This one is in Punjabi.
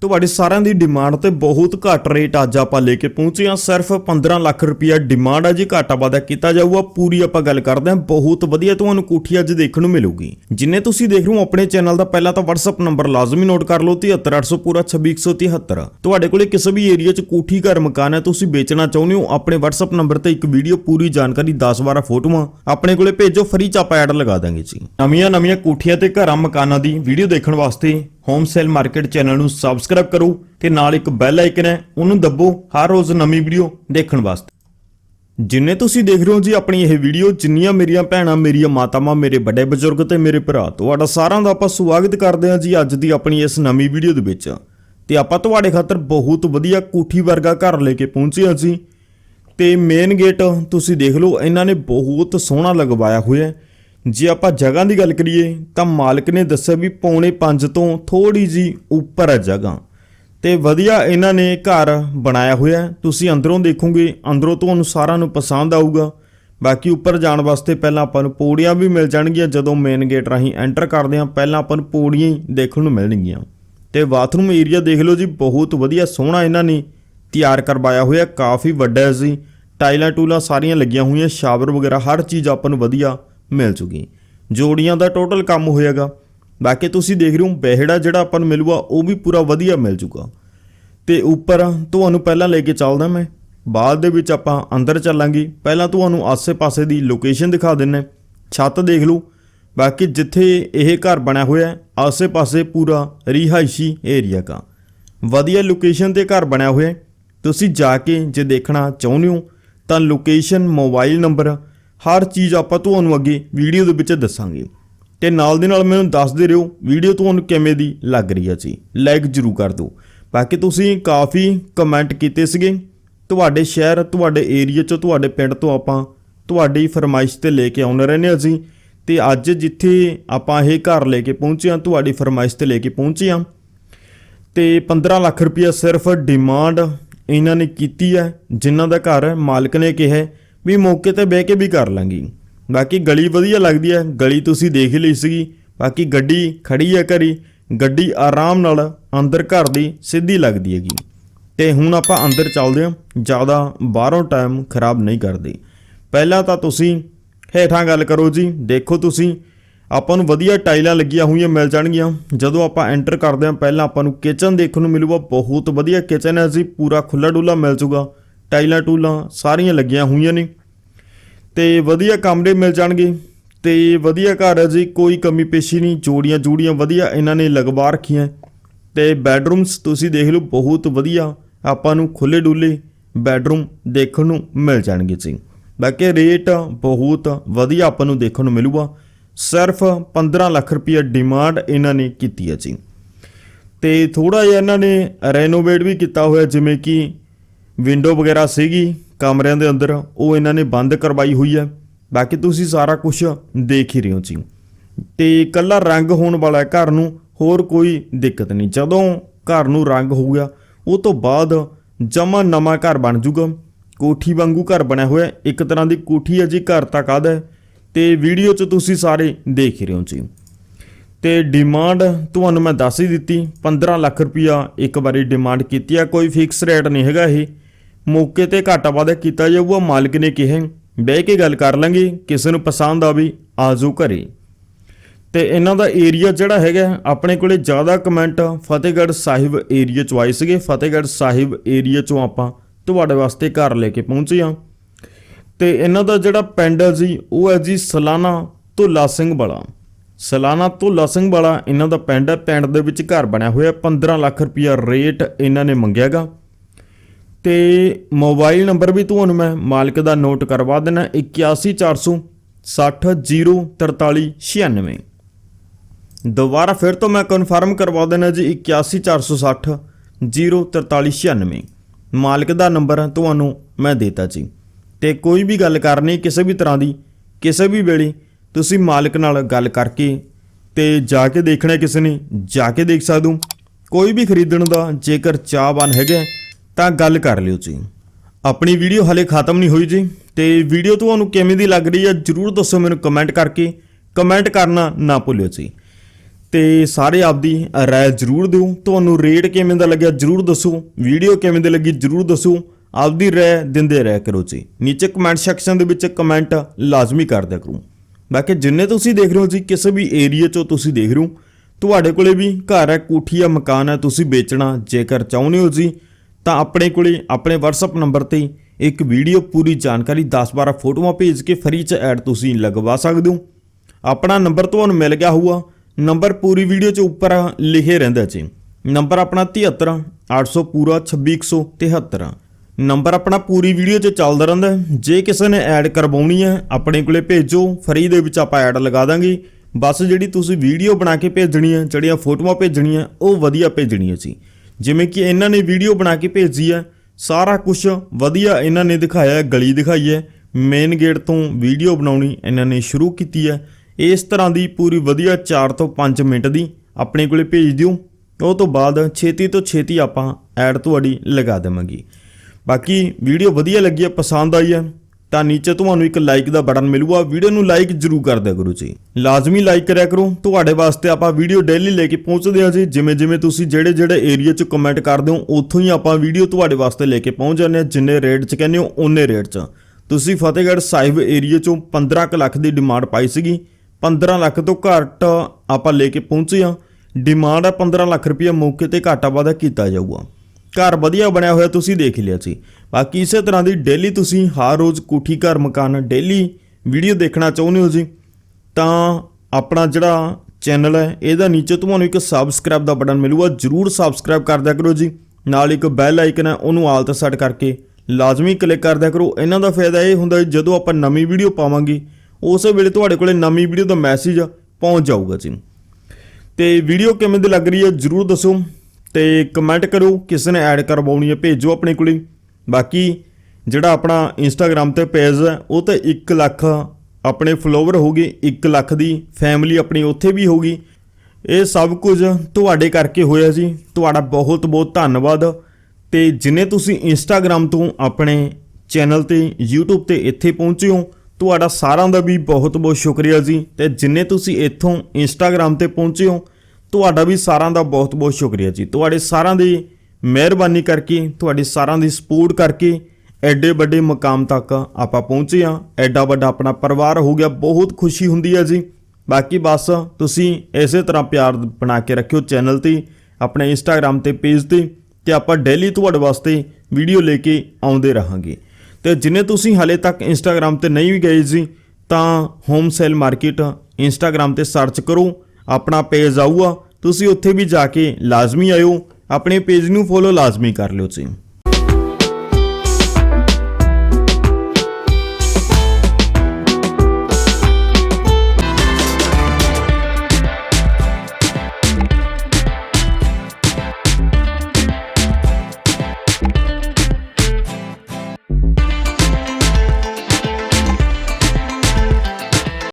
ਤੁਹਾਡੀ ਸਾਰਿਆਂ ਦੀ ਡਿਮਾਂਡ ਤੇ ਬਹੁਤ ਘੱਟ ਰੇਟ ਅੱਜ ਆਪਾਂ ਲੈ ਕੇ ਪਹੁੰਚੇ ਹਾਂ। ਸਿਰਫ 15 ਲੱਖ ਰੁਪਇਆ ਡਿਮਾਂਡ ਆ ਜੀ, ਘਾਟਾ ਵਾਧਾ ਕੀਤਾ ਜਾਊਗਾ। ਪੂਰੀ ਆਪਾਂ ਗੱਲ ਕਰਦੇ ਹਾਂ। ਬਹੁਤ ਵਧੀਆ ਤੁਹਾਨੂੰ ਕੋਠੀ ਅੱਜ ਦੇਖਣ ਨੂੰ ਮਿਲੂਗੀ। ਜਿੰਨੇ ਤੁਸੀਂ ਦੇਖ ਰਹੇ ਹੋ ਆਪਣੇ ਚੈਨਲ ਦਾ, ਪਹਿਲਾਂ ਤਾਂ WhatsApp ਨੰਬਰ ਲਾਜ਼ਮੀ ਨੋਟ ਕਰ ਲਓ। 73800 ਪੂਰਾ 26173 ਤੁਹਾਡੇ ਕੋਲੇ ਕਿਸੇ ਵੀ ਏਰੀਆ 'ਚ ਕੋਠੀ ਘਰ ਮਕਾਨ ਹੈ, ਤੁਸੀਂ ਵੇਚਣਾ ਚਾਹੁੰਦੇ ਹੋ, ਆਪਣੇ WhatsApp ਨੰਬਰ ਤੇ ਇੱਕ ਵੀਡੀਓ ਪੂਰੀ ਜਾਣਕਾਰੀ 10-12 ਫੋਟੋਆਂ ਆਪਣੇ ਕੋਲੇ ਭੇਜੋ। ਫਰੀ ਚ ਆਪਾਂ ਐਡ ਲਗਾ ਦਾਂਗੇ ਜੀ। ਨਵੀਆਂ ਨਵੀਆਂ ਕੋਠੀਆਂ ਤੇ ਘਰਾਂ ਮਕਾਨਾਂ ਦੀ ਵੀਡੀਓ ਦੇਖਣ ਵਾਸਤੇ ਹੋਮ ਸੇਲ ਮਾਰਕੀਟ ਚੈਨਲ ਨੂੰ ਸਬਸਕ੍ਰਾਈਬ ਕਰੋ ਤੇ ਨਾਲ ਇੱਕ ਬੈਲ ਆਈਕਨ ਹੈ, ਉਹਨੂੰ ਦੱਬੋ ਹਰ ਰੋਜ਼ ਨਵੀਂ ਵੀਡੀਓ ਦੇਖਣ ਵਾਸਤੇ। ਜਿੰਨੇ ਤੁਸੀਂ ਦੇਖ ਰਹੇ ਹੋ ਜੀ ਆਪਣੀ ਇਹ ਵੀਡੀਓ ਜਿੰਨੀਆਂ ਮੇਰੀਆਂ ਭੈਣਾਂ, ਮੇਰੀਆਂ ਮਾਤਾਵਾਂ, ਮੇਰੇ ਵੱਡੇ ਬਜ਼ੁਰਗ ਤੇ ਮੇਰੇ ਭਰਾ, ਤੁਹਾਡਾ ਸਾਰਿਆਂ ਦਾ ਆਪਾਂ ਸਵਾਗਤ ਕਰਦੇ ਹਾਂ ਜੀ ਅੱਜ ਦੀ ਆਪਣੀ ਇਸ ਨਵੀਂ ਵੀਡੀਓ ਦੇ ਵਿੱਚ। ਤੇ ਆਪਾਂ ਤੁਹਾਡੇ ਖਾਤਰ ਬਹੁਤ ਵਧੀਆ ਕੋਠੀ ਵਰਗਾ ਘਰ ਲੈ ਕੇ ਪਹੁੰਚੇ ਹਾਂ ਜੀ। ਤੇ ਮੇਨ ਗੇਟ ਤੁਸੀਂ ਦੇਖ ਲਓ, ਇਹਨਾਂ ਨੇ ਬਹੁਤ ਸੋਹਣਾ ਲਗਵਾਇਆ ਹੋਇਆ ਹੈ। ਜੇ ਆਪਾਂ ਜਗ੍ਹਾ ਦੀ ਗੱਲ ਕਰੀਏ, ਤਾਂ ਮਾਲਕ ਨੇ ਦੱਸਿਆ ਵੀ ਪੌਣੇ 5 ਤੋਂ ਥੋੜੀ ਜੀ ਉੱਪਰ ਹੈ ਜਗ੍ਹਾ। ਤੇ ਵਧੀਆ ਇਹਨਾਂ ਨੇ ਘਰ ਬਣਾਇਆ ਹੋਇਆ ਤੁਸੀਂ ਅੰਦਰੋਂ ਦੇਖੋਗੇ, ਅੰਦਰੋਂ ਤੁਹਾਨੂੰ ਸਾਰਿਆਂ ਨੂੰ ਪਸੰਦ ਆਊਗਾ। ਬਾਕੀ ਉੱਪਰ ਜਾਣ ਵਾਸਤੇ ਪਹਿਲਾਂ ਆਪਾਂ ਨੂੰ ਪੌੜੀਆਂ ਵੀ ਮਿਲ ਜਾਣਗੀਆਂ। ਜਦੋਂ ਮੇਨ ਗੇਟ ਰਾਹੀਂ ਐਂਟਰ ਕਰਦੇ ਹਾਂ, ਪਹਿਲਾਂ ਆਪਾਂ ਨੂੰ ਪੌੜੀਆਂ ਹੀ ਦੇਖਣ ਨੂੰ ਮਿਲਣਗੀਆਂ। ਤੇ ਬਾਥਰੂਮ ਏਰੀਆ ਦੇਖ ਲਓ ਜੀ, ਬਹੁਤ ਵਧੀਆ ਸੋਹਣਾ ਇਹਨਾਂ ਨੇ ਤਿਆਰ ਕਰਵਾਇਆ ਹੋਇਆ ਕਾਫੀ ਵੱਡਾ ਹੈ ਜੀ। ਟਾਈਲਾਂ ਟੂਲਾਂ ਸਾਰੀਆਂ ਲੱਗੀਆਂ ਹੋਈਆਂ, ਸ਼ਾਵਰ ਵਗੈਰਾ, ਹਰ ਚੀਜ਼ ਆਪਾਂ ਨੂੰ ਵਧੀਆ ਮਿਲ ਚੁਗੀ ਜੋੜੀਆਂ ਦਾ ਟੋਟਲ ਕੰਮ ਹੋਏਗਾ। ਬਾਕੀ ਤੁਸੀਂ ਦੇਖ ਰਹੇ ਹੋ, ਬਹਿੜਾ ਜਿਹੜਾ ਆਪਾਂ ਨੂੰ ਮਿਲੂਗਾ, ਉਹ ਵੀ ਪੂਰਾ ਵਧੀਆ ਮਿਲ ਜੂਗਾ। ਤੇ ਉੱਪਰ ਤੁਹਾਨੂੰ ਪਹਿਲਾਂ ਲੈ ਕੇ ਚੱਲਦਾ ਮੈਂ। ਬਾਅਦ ਦੇ ਵਿੱਚ ਆਪਾਂ ਅੰਦਰ ਚੱਲਾਂਗੇ। ਪਹਿਲਾਂ ਤੁਹਾਨੂੰ ਆਸੇ-ਪਾਸੇ ਦੀ ਲੋਕੇਸ਼ਨ ਦਿਖਾ ਦਿੰਨੇ ਛੱਤ ਦੇਖ ਲਓ। ਬਾਕੀ ਜਿੱਥੇ ਇਹ ਘਰ ਬਣਿਆ ਹੋਇਆ ਹੈ ਆਸੇ-ਪਾਸੇ ਪੂਰਾ ਰਿਹਾਇਸ਼ੀ ਏਰੀਆ ਕਾ ਵਧੀਆ ਲੋਕੇਸ਼ਨ ਤੇ ਘਰ ਬਣਿਆ ਹੋਇਆ। ਤੁਸੀਂ ਜਾ ਕੇ ਜੇ ਦੇਖਣਾ ਚਾਹੁੰਦੇ ਹੋ, ਤਾਂ ਲੋਕੇਸ਼ਨ ਮੋਬਾਈਲ ਨੰਬਰ ਹਰ ਚੀਜ਼ ਆਪਾਂ ਤੁਹਾਨੂੰ ਅੱਗੇ ਵੀਡੀਓ ਦੇ ਵਿੱਚ ਦੱਸਾਂਗੇ। ਤੇ ਨਾਲ ਦੇ ਨਾਲ ਮੈਨੂੰ ਦੱਸਦੇ ਰਹੋ, ਵੀਡੀਓ ਤੁਹਾਨੂੰ ਕਿਵੇਂ ਦੀ ਲੱਗ ਰਹੀ ਹੈ ਜੀ। ਲਾਈਕ ਜਰੂਰ ਕਰ ਦਿਓ। ਬਾਕੀ ਤੁਸੀਂ ਕਾਫੀ ਕਮੈਂਟ ਕੀਤੇ ਸੀਗੇ। ਤੁਹਾਡੇ ਸ਼ਹਿਰ, ਤੁਹਾਡੇ ਏਰੀਆ 'ਚ, ਤੁਹਾਡੇ ਪਿੰਡ ਤੋਂ ਆਪਾਂ ਤੁਹਾਡੀ ਫਰਮਾਇਸ਼ ਤੇ ਲੈ ਕੇ ਆਉਂਦੇ ਰਹਿੰਦੇ ਹਾਂ ਅਸੀਂ ਤੇ ਅੱਜ ਜਿੱਥੇ ਆਪਾਂ ਇਹ ਘਰ ਲੈ ਕੇ ਪਹੁੰਚੇ ਹਾਂ, ਤੁਹਾਡੀ ਫਰਮਾਇਸ਼ ਤੇ ਲੈ ਕੇ ਪਹੁੰਚੇ ਹਾਂ। ਤੇ 15 ਲੱਖ ਰੁਪਇਆ ਸਿਰਫ ਡਿਮਾਂਡ ਇਹਨਾਂ ਨੇ ਕੀਤੀ ਹੈ, ਜਿਨ੍ਹਾਂ ਦਾ ਘਰ ਮਾਲਕ ਨੇ ਕਿਹਾ ਵੀ ਮੌਕੇ ਤੇ ਬਹਿ ਕੇ ਵੀ ਕਰ ਲਾਂਗੀ। ਬਾਕੀ ਗਲੀ ਵਧੀਆ ਲੱਗਦੀ ਹੈ ਗਲੀ ਤੁਸੀਂ ਦੇਖ ਹੀ ਲਈ ਸੀਗੀ। ਬਾਕੀ ਗੱਡੀ ਖੜੀ ਹੈ ਘਰੀ, ਗੱਡੀ ਆਰਾਮ ਨਾਲ ਅੰਦਰ ਘਰ ਦੀ ਸਿੱਧੀ ਲੱਗਦੀ ਹੈਗੀ। ਤੇ ਹੁਣ ਆਪਾਂ ਅੰਦਰ ਚੱਲਦੇ ਹਾਂ ਜ਼ਿਆਦਾ ਬਾਹਰੋਂ ਟਾਈਮ ਖਰਾਬ ਨਹੀਂ ਕਰਦੇ। ਪਹਿਲਾਂ ਤਾਂ ਤੁਸੀਂ ਹੇਠਾਂ ਗੱਲ ਕਰੋ ਜੀ, ਦੇਖੋ ਤੁਸੀਂ, ਆਪਾਂ ਨੂੰ ਵਧੀਆ ਟਾਈਲਾਂ ਲੱਗੀਆਂ ਹੋਈਆਂ ਮਿਲ ਜਾਣਗੀਆਂ। ਜਦੋਂ ਆਪਾਂ ਐਂਟਰ ਕਰਦੇ ਹਾਂ ਪਹਿਲਾਂ ਆਪਾਂ ਨੂੰ ਕਿਚਨ ਦੇਖਣ ਨੂੰ ਮਿਲੂਗਾ, ਬਹੁਤ ਵਧੀਆ ਕਿਚਨ ਹੈ ਜੀ, ਪੂਰਾ ਖੁੱਲਾ ਡੁੱਲਾ ਮਿਲ ਜੂਗਾ। ਟਾਈਲਾਂ ਟੂਲਾਂ ਸਾਰੀਆਂ ਲੱਗੀਆਂ ਹੋਈਆਂ ਨੇ। ਤੇ ਵਧੀਆ ਕਮਰੇ ਮਿਲ ਜਾਣਗੇ। ਤੇ ਵਧੀਆ ਘਰ ਹੈ ਜੀ ਕੋਈ ਕਮੀ ਪੇਸ਼ੀ ਨਹੀਂ। ਜੋੜੀਆਂ ਜੂੜੀਆਂ ਵਧੀਆ ਇਹਨਾਂ ਨੇ ਲਗਵਾ ਰੱਖੀਆਂ। ਤੇ ਬੈਡਰੂਮਸ ਤੁਸੀਂ ਦੇਖ ਲਓ, ਬਹੁਤ ਵਧੀਆ ਆਪਾਂ ਨੂੰ ਖੁੱਲੇ ਡੁੱਲੇ ਬੈਡਰੂਮ ਦੇਖਣ ਨੂੰ ਮਿਲ ਜਾਣਗੇ ਜੀ। ਬਾਕੀ ਰੇਟ ਬਹੁਤ ਵਧੀਆ ਆਪਾਂ ਨੂੰ ਦੇਖਣ ਨੂੰ ਮਿਲੂਗਾ। ਸਿਰਫ 15 ਲੱਖ ਰੁਪਏ ਡਿਮਾਂਡ ਇਹਨਾਂ ਨੇ ਕੀਤੀ ਹੈ ਜੀ। ਤੇ ਥੋੜਾ ਜਿਹਾ ਇਹਨਾਂ ਨੇ ਰੈਨੋਵੇਟ ਵੀ ਕੀਤਾ ਹੋਇਆ, ਜਿਵੇਂ ਕਿ ਵਿੰਡੋ ਵਗੈਰਾ ਸੀਗੀ, ਕਮਰਿਆਂ ਦੇ ਅੰਦਰ, ਉਹ ਇਹਨਾਂ ਨੇ ਬੰਦ ਕਰਵਾਈ ਹੋਈ ਹੈ। ਬਾਕੀ ਤੁਸੀਂ ਸਾਰਾ ਕੁਝ ਦੇਖ ਹੀ ਰਹੇ ਹੋ ਜੀ। ਤੇ ਕੱਲਾ ਰੰਗ ਹੋਣ ਵਾਲਾ ਘਰ ਨੂੰ, ਹੋਰ ਕੋਈ ਦਿੱਕਤ ਨਹੀਂ। ਜਦੋਂ ਘਰ ਨੂੰ ਰੰਗ ਹੋਊਗਾ, ਉਹ ਤੋਂ ਬਾਅਦ ਜਮਾ ਨਵਾਂ ਘਰ ਬਣ ਜਾਊਗਾ ਕੋਠੀ ਵਾਂਗੂ ਘਰ ਬਣਿਆ ਹੋਇਆ ਇੱਕ ਤਰ੍ਹਾਂ ਦੀ ਕੋਠੀ ਹੈ ਜੀ, ਘਰ ਤਾਂ ਆਦਾ ਹੈ। ਤੇ ਵੀਡੀਓ 'ਚ ਤੁਸੀਂ ਸਾਰੇ ਦੇਖ ਹੀ ਰਹੇ ਹੋ ਜੀ। ਤੇ ਡਿਮਾਂਡ ਤੁਹਾਨੂੰ ਮੈਂ ਦੱਸ ਹੀ ਦਿੱਤੀ 15 ਲੱਖ ਰੁਪਇਆ ਇੱਕ ਵਾਰੀ ਡਿਮਾਂਡ ਕੀਤੀ ਆ ਕੋਈ ਫਿਕਸ ਰੇਟ ਨਹੀਂ ਹੈਗਾ ਇਹ। ਮੌਕੇ ਤੇ ਘਾਟਾ ਵਾਧਾ ਕੀਤਾ ਜਾਊਗਾ, ਮਾਲਕ ਨੇ ਕਿਹਾ ਬਹਿ ਕੇ ਗੱਲ ਕਰ ਲਾਂਗੇ, ਕਿਸੇ ਨੂੰ ਪਸੰਦ ਆਵੇ, ਆਜੋ ਘਰੇ। ਤੇ ਇਹਨਾਂ ਦਾ ਏਰੀਆ ਜਿਹੜਾ ਹੈਗਾ, ਆਪਣੇ ਕੋਲੇ ਜ਼ਿਆਦਾ ਕਮੈਂਟ ਫਤਿਹਗੜ੍ਹ ਸਾਹਿਬ ਏਰੀਆ ਚੋਂ ਆਏ ਸੀਗੇ। ਫਤਿਹਗੜ੍ਹ ਸਾਹਿਬ ਏਰੀਆ ਚੋਂ ਆਪਾਂ ਤੁਹਾਡੇ ਵਾਸਤੇ ਘਰ ਲੈ ਕੇ ਪਹੁੰਚੇ ਹਾਂ। ਤੇ ਇਹਨਾਂ ਦਾ ਜਿਹੜਾ ਪਿੰਡ ਹੈ ਜੀ, ਉਹ ਹੈ ਜੀ ਸਲਾਨਾ ਧੁੱਲਾ ਸਿੰਘ ਵਾਲਾ। ਸਲਾਨਾ ਧੁੱਲਾ ਸਿੰਘ ਵਾਲਾ ਇਹਨਾਂ ਦਾ ਪਿੰਡ ਹੈ, ਪਿੰਡ ਦੇ ਵਿੱਚ ਘਰ ਬਣਿਆ ਹੋਇਆ 15 ਲੱਖ ਰੁਪਇਆ ਰੇਟ ਇਹਨਾਂ ਨੇ ਮੰਗਿਆਗਾ ਤੇ ਮੋਬਾਈਲ ਨੰਬਰ ਵੀ ਤੁਹਾਨੂੰ ਮੈਂ ਮਾਲਕ ਦਾ ਨੋਟ ਕਰਵਾ ਦੇਣਾ 81460 04396 ਦੁਬਾਰਾ ਫਿਰ ਤੋਂ ਮੈਂ ਕਨਫਰਮ ਕਰਵਾ ਦੇਣਾ ਜੀ 81460 04396 ਮਾਲਕ ਦਾ ਨੰਬਰ ਤੁਹਾਨੂੰ ਮੈਂ ਦੇਤਾ ਜੀ। ਤੇ ਕੋਈ ਵੀ ਗੱਲ ਕਰਨੀ ਕਿਸੇ ਵੀ ਤਰ੍ਹਾਂ ਦੀ, ਕਿਸੇ ਵੀ ਵੇਲੇ, ਤੁਸੀਂ ਮਾਲਕ ਨਾਲ ਗੱਲ ਕਰਕੇ ਤੇ ਜਾ ਕੇ ਦੇਖਣਾ ਕਿਸੇ ਨੇ, ਜਾ ਕੇ ਦੇਖ ਸਕਦੇ। ਕੋਈ ਵੀ ਖਰੀਦਣ ਦਾ ਜੇਕਰ ਚਾਹਵਾਨ ਹੈਗਾ ਤਾਂ ਗੱਲ ਕਰ ਲਿਓ ਜੀ। ਆਪਣੀ ਵੀਡੀਓ ਹਲੇ ਖਤਮ ਨਹੀਂ ਹੋਈ ਜੀ। ਤੇ ਵੀਡੀਓ ਤੁਹਾਨੂੰ ਕਿਵੇਂ ਦੀ ਲੱਗ ਰਹੀ ਹੈ ਜਰੂਰ ਦੱਸੋ ਮੈਨੂੰ ਕਮੈਂਟ ਕਰਕੇ। ਕਮੈਂਟ ਕਰਨਾ ਨਾ ਭੁੱਲਿਓ ਜੀ। ਤੇ ਸਾਰੇ ਆਪਦੀ ਰਾਏ ਜਰੂਰ ਦਿਓ। ਤੁਹਾਨੂੰ ਰੇਟ ਕਿਵੇਂ ਦਾ ਲੱਗਿਆ ਜਰੂਰ ਦੱਸੋ। ਵੀਡੀਓ ਕਿਵੇਂ ਦੀ ਲੱਗੀ ਜਰੂਰ ਦੱਸੋ। ਆਪਦੀ ਰਾਏ ਦਿੰਦੇ ਰਹਿ ਕਰੋ ਜੀ। ਨੀਚੇ ਕਮੈਂਟ ਸੈਕਸ਼ਨ ਦੇ ਵਿੱਚ ਕਮੈਂਟ ਲਾਜ਼ਮੀ ਕਰ ਦਿਆ ਕਰੋ। ਬਾਕੀ ਜਿੰਨੇ ਤੁਸੀਂ ਦੇਖ ਰਹੇ ਹੋ ਜੀ, ਕਿਸੇ ਵੀ ਏਰੀਆ 'ਚੋਂ ਤੁਸੀਂ ਦੇਖ ਰਹੇ ਹੋ, ਤੁਹਾਡੇ ਕੋਲੇ ਵੀ ਘਰ ਹੈ, ਕੋਠੀ ਹੈ, ਮਕਾਨ ਹੈ, ਤੁਸੀਂ ਵੇਚਣਾ ਜੇਕਰ ਚਾਹੁੰਦੇ ਹੋ ਜੀ ਤਾਂ ਆਪਣੇ ਕੋਲੇ ਆਪਣੇ WhatsApp ਨੰਬਰ ਤੇ ਇੱਕ ਵੀਡੀਓ ਪੂਰੀ ਜਾਣਕਾਰੀ 10-12 ਫੋਟੋਆਂ ਭੇਜ ਕੇ ਫ੍ਰੀ ਚ ਐਡ ਤੁਸੀਂ ਲਗਵਾ ਸਕਦੇ ਹੋ। ਆਪਣਾ ਨੰਬਰ ਤੁਹਾਨੂੰ ਮਿਲ ਗਿਆ ਹੋਊਗਾ। ਨੰਬਰ ਪੂਰੀ ਵੀਡੀਓ ਚ ਉੱਪਰ ਲਿਖੇ ਰਹਿੰਦਾ ਜੀ। ਨੰਬਰ ਆਪਣਾ 73 800 ਪੂਰਾ 26173 ਨੰਬਰ ਆਪਣਾ ਪੂਰੀ ਵੀਡੀਓ 'ਚ ਚੱਲਦਾ ਰਹਿੰਦਾ ਜੇ ਕਿਸੇ ਨੇ ਐਡ ਕਰਵਾਉਣੀ ਹੈ, ਆਪਣੇ ਕੋਲੇ ਭੇਜੋ। ਫਰੀ ਦੇ ਵਿੱਚ ਆਪਾਂ ਐਡ ਲਗਾ ਦਾਂਗੇ। ਬਸ ਜਿਹੜੀ ਤੁਸੀਂ ਵੀਡੀਓ ਬਣਾ ਕੇ ਭੇਜਣੀ ਹੈ, ਜਿਹੜੀਆਂ ਫੋਟੋਆਂ ਭੇਜਣੀਆਂ, ਉਹ ਵਧੀਆ ਭੇਜਣੀਆਂ ਸੀ ਜਿਵੇਂ ਕਿ ਇਹਨਾਂ ਨੇ ਵੀਡੀਓ ਬਣਾ ਕੇ ਭੇਜੀ ਹੈ। ਸਾਰਾ ਕੁਝ ਵਧੀਆ ਇਹਨਾਂ ਨੇ ਦਿਖਾਇਆ ਗਲੀ ਦਿਖਾਈ ਹੈ। ਮੇਨ ਗੇਟ ਤੋਂ ਵੀਡੀਓ ਬਣਾਉਣੀ ਇਹਨਾਂ ਨੇ ਸ਼ੁਰੂ ਕੀਤੀ ਹੈ। ਇਸ ਤਰ੍ਹਾਂ ਦੀ ਪੂਰੀ ਵਧੀਆ 4 ਤੋਂ 5 ਮਿੰਟ ਦੀ ਆਪਣੇ ਕੋਲੇ ਭੇਜ ਦਿਓ। ਉਹ ਤੋਂ ਬਾਅਦ ਛੇਤੀ ਤੋਂ ਛੇਤੀ ਆਪਾਂ ਐਡ ਤੁਹਾਡੀ ਲਗਾ ਦੇਵਾਂਗੇ। ਬਾਕੀ ਵੀਡੀਓ ਵਧੀਆ ਲੱਗੀ ਹੈ, ਪਸੰਦ ਆਈ ਹੈ ਤਾਂ ਨੀਚੇ ਤੁਹਾਨੂੰ ਇੱਕ ਲਾਈਕ ਦਾ ਬਟਨ ਮਿਲੂਗਾ। ਵੀਡੀਓ ਨੂੰ ਲਾਈਕ ਜਰੂਰ ਕਰ ਦਿਆ ਕਰੋ ਜੀ। ਲਾਜ਼ਮੀ ਲਾਈਕ ਕਰਿਆ ਕਰੋ। ਤੁਹਾਡੇ ਵਾਸਤੇ ਆਪਾਂ ਵੀਡੀਓ ਡੇਲੀ ਲੈ ਕੇ ਪਹੁੰਚਦੇ ਹਾਂ ਜੀ। ਜਿਵੇਂ ਜਿਵੇਂ ਤੁਸੀਂ ਜਿਹੜੇ ਜਿਹੜੇ ਏਰੀਆ 'ਚ ਕਮੈਂਟ ਕਰਦੇ ਹੋ, ਉੱਥੋਂ ਹੀ ਆਪਾਂ ਵੀਡੀਓ ਤੁਹਾਡੇ ਵਾਸਤੇ ਲੈ ਕੇ ਪਹੁੰਚ ਜਾਂਦੇ ਹਾਂ। ਜਿੰਨੇ ਰੇਟ 'ਚ ਕਹਿੰਦੇ ਹੋ ਉਹਨੇ ਰੇਟ 'ਚ। ਤੁਸੀਂ ਫਤਿਹਗੜ੍ਹ ਸਾਹਿਬ ਏਰੀਆ 'ਚੋਂ 15 ਕੁ ਲੱਖ ਦੀ ਡਿਮਾਂਡ ਪਾਈ ਸੀਗੀ। 15 ਲੱਖ ਤੋਂ ਘੱਟ ਆਪਾਂ ਲੈ ਕੇ ਪਹੁੰਚੇ ਹਾਂ। ਡਿਮਾਂਡ ਆ 15 ਲੱਖ ਰੁਪਏ ਮੌਕੇ ਤੇ ਘਾਟਾ ਵਾਧਾ ਕੀਤਾ ਜਾਊਗਾ। ਘਰ ਵਧੀਆ ਬਣਿਆ ਹੋਇਆ ਤੁਸੀਂ ਦੇਖ ਲਿਆ ਸੀ। ਬਾਕੀ ਇਸੇ ਤਰ੍ਹਾਂ ਦੀ ਡੇਲੀ ਤੁਸੀਂ ਹਰ ਰੋਜ਼ ਕੋਠੀ, ਘਰ, ਮਕਾਨ ਡੇਲੀ ਵੀਡੀਓ ਦੇਖਣਾ ਚਾਹੁੰਦੇ ਹੋ ਜੀ, ਤਾਂ ਆਪਣਾ ਜਿਹੜਾ ਚੈਨਲ ਹੈ, ਇਹਦਾ ਨੀਚੇ ਤੁਹਾਨੂੰ ਇੱਕ ਸਬਸਕ੍ਰਾਈਬ ਦਾ ਬਟਨ ਮਿਲੂਗਾ। ਜਰੂਰ ਸਬਸਕ੍ਰਾਈਬ ਕਰ ਦਿਆ ਕਰੋ ਜੀ। ਨਾਲ ਇੱਕ ਬੈਲ ਆਈਕਨ ਹੈ, ਉਹਨੂੰ ਆਲ ਤੇ ਸੈੱਟ ਕਰਕੇ ਲਾਜ਼ਮੀ ਕਲਿੱਕ ਕਰ ਦਿਆ ਕਰੋ। ਇਹਨਾਂ ਦਾ ਫਾਇਦਾ ਇਹ ਹੁੰਦਾ ਜੀ, ਜਦੋਂ ਆਪਾਂ ਨਵੀਂ ਵੀਡੀਓ ਪਾਵਾਂਗੇ, ਉਸੇ ਵੇਲੇ ਤੁਹਾਡੇ ਕੋਲੇ ਨਵੀਂ ਵੀਡੀਓ ਦਾ ਮੈਸੇਜ ਪਹੁੰਚ ਜਾਊਗਾ ਜੀ। ਤੇ ਵੀਡੀਓ ਕਿਵੇਂ ਦੀ ਲੱਗ ਰਹੀ ਹੈ, ਜਰੂਰ ਦੱਸੋ। ਤੇ ਕਮੈਂਟ ਕਰੋ ਕਿਸ ਨੇ ਐਡ ਕਰਵਾਉਣੀ ਹੈ, ਭੇਜੋ ਆਪਣੇ ਕੋਲੇ ਬਾਕੀ ਜਿਹੜਾ ਆਪਣਾ ਇੰਸਟਾਗ੍ਰam ਤੇ ਪੇਜ ਹੈ, ਉਹ ਤੇ 1 ਲੱਖ ਆਪਣੇ ਫਲੋਵਰ ਹੋ ਗਏ 1 ਲੱਖ ਦੀ ਫੈਮਿਲੀ ਆਪਣੀ ਉੱਥੇ ਵੀ ਹੋਗੀ ਇਹ ਸਭ ਕੁਝ ਤੁਹਾਡੇ ਕਰਕੇ ਹੋਇਆ ਜੀ। ਤੁਹਾਡਾ ਬਹੁਤ ਬਹੁਤ ਧੰਨਵਾਦ। ਤੇ ਜਿਨੇ ਤੁਸੀਂ ਇੰਸਟਾਗ੍ਰam ਤੋਂ ਆਪਣੇ ਚੈਨਲ ਤੇ, YouTube ਤੇ ਇੱਥੇ ਪਹੁੰਚੇ ਹੋ, ਤੁਹਾਡਾ ਸਾਰਿਆਂ ਦਾ ਵੀ ਬਹੁਤ ਬਹੁਤ ਸ਼ੁਕਰੀਆ ਜੀ। ਤੇ ਜਿੰਨੇ ਤੁਸੀਂ ਇੱਥੋਂ ਇੰਸਟਾਗ੍ਰam ਤੇ ਪਹੁੰਚੇ ਹੋ ਤੁਹਾਡਾ ਵੀ ਸਾਰਿਆਂ ਦਾ ਬਹੁਤ ਬਹੁਤ ਸ਼ੁਕਰੀਆ ਜੀ। ਤੁਹਾਡੇ ਸਾਰਿਆਂ ਦੀ ਮਿਹਰਬਾਨੀ ਕਰਕੇ, ਤੁਹਾਡੇ ਸਾਰਿਆਂ ਦੀ ਸਪੋਰਟ ਕਰਕੇ ਐਡੇ ਵੱਡੇ ਮਕਾਮ ਤੱਕ ਆਪਾਂ ਪਹੁੰਚੇ ਆ ਐਡਾ ਵੱਡਾ ਆਪਣਾ ਪਰਿਵਾਰ ਹੋ ਗਿਆ, ਬਹੁਤ ਖੁਸ਼ੀ ਹੁੰਦੀ ਹੈ ਜੀ। ਬਾਕੀ ਬਸ ਤੁਸੀਂ ਇਸੇ ਤਰ੍ਹਾਂ ਪਿਆਰ ਬਣਾ ਕੇ ਰੱਖਿਓ ਚੈਨਲ ਤੇ, ਆਪਣੇ ਇੰਸਟਾਗ੍ਰam ਤੇ ਪੇਜ ਤੇ ਤੇ ਆਪਾਂ ਡੇਲੀ ਤੁਹਾਡੇ ਵਾਸਤੇ ਵੀਡੀਓ ਲੈ ਕੇ ਆਉਂਦੇ ਰਹਾਂਗੇ। ਤੇ ਜਿੰਨੇ ਤੁਸੀਂ ਹਾਲੇ ਤੱਕ ਇੰਸਟਾਗ੍ਰam ਤੇ ਨਹੀਂ ਵੀ ਗਏ ਜੀ, ਤਾਂ ਹੋਮ ਸੇਲ ਮਾਰਕੀਟ ਇੰਸਟਾਗ੍ਰam ਤੇ ਸਰਚ ਕਰੋ। ਆਪਣਾ ਪੇਜ ਆਊਗਾ, ਤੁਸੀਂ ਉੱਥੇ ਵੀ ਜਾ ਕੇ ਲਾਜ਼ਮੀ ਆਇਓ, ਆਪਣੇ ਪੇਜ ਨੂੰ ਫੋਲੋ ਲਾਜ਼ਮੀ ਕਰ ਲਿਓ ਜੀ